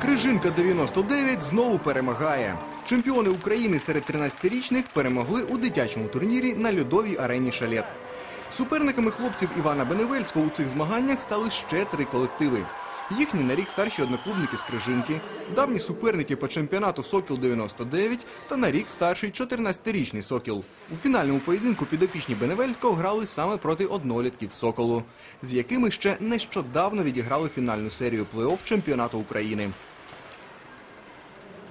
Крижинка 99 знову перемагає. Чемпіони України серед 13-річних перемогли у дитячому турнірі на льодовій арені Шалет. Суперниками хлопців Івана Беневельського у цих змаганнях стали ще три колективи. Їхні на рік старші одноклубники з Крижинки, давні суперники по чемпіонату Сокіл 99 та на рік старший 14-річний Сокіл. У фінальному поєдинку підопічні Беневельського грали саме проти однолітків Соколу, з якими ще нещодавно відіграли фінальну серію плей-офф чемпіонату України.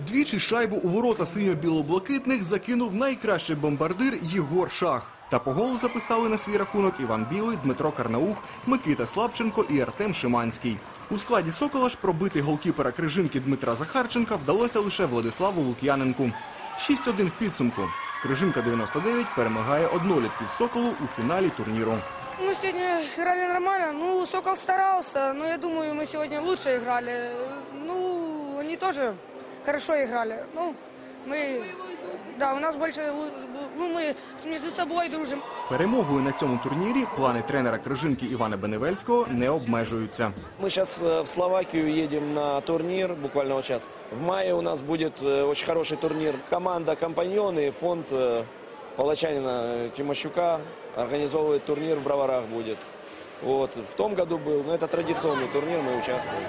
Двічі шайбу у ворота синьо-біло-блакитних закинув найкращий бомбардир Єгор Шах. Та по голу записали на свій рахунок Іван Білий, Дмитро Карнаух, Микита Слабченко і Артем Шиманський. У складі Сокола ж пробити голкіпера Крижинки Дмитра Захарченка вдалося лише Владиславу Лук'яненку. 6-1 в підсумку. Крижинка 99 перемагає однолітків Соколу у фіналі турніру. Мы сегодня играли нормально. Ну, Сокол старался, но я думаю, мы сегодня лучше играли. Ну, они тоже хорошо играли. Ну, мы... Да, у нас больше... лу- Ну, мы с- между собой дружим. Перемогою на цьому турнірі плани тренера Крижинки Івана Беневельського не обмежуються. Мы сейчас в Словакию едем на турнир, буквально вот сейчас. В мае у нас будет э, очень хороший турнир. Команда «Компаньоны», фонд э, Палачанина э, Тимощука организовывает турнир в Броварах будет. Вот. В том году был, но это традиционный турнир, мы участвуем.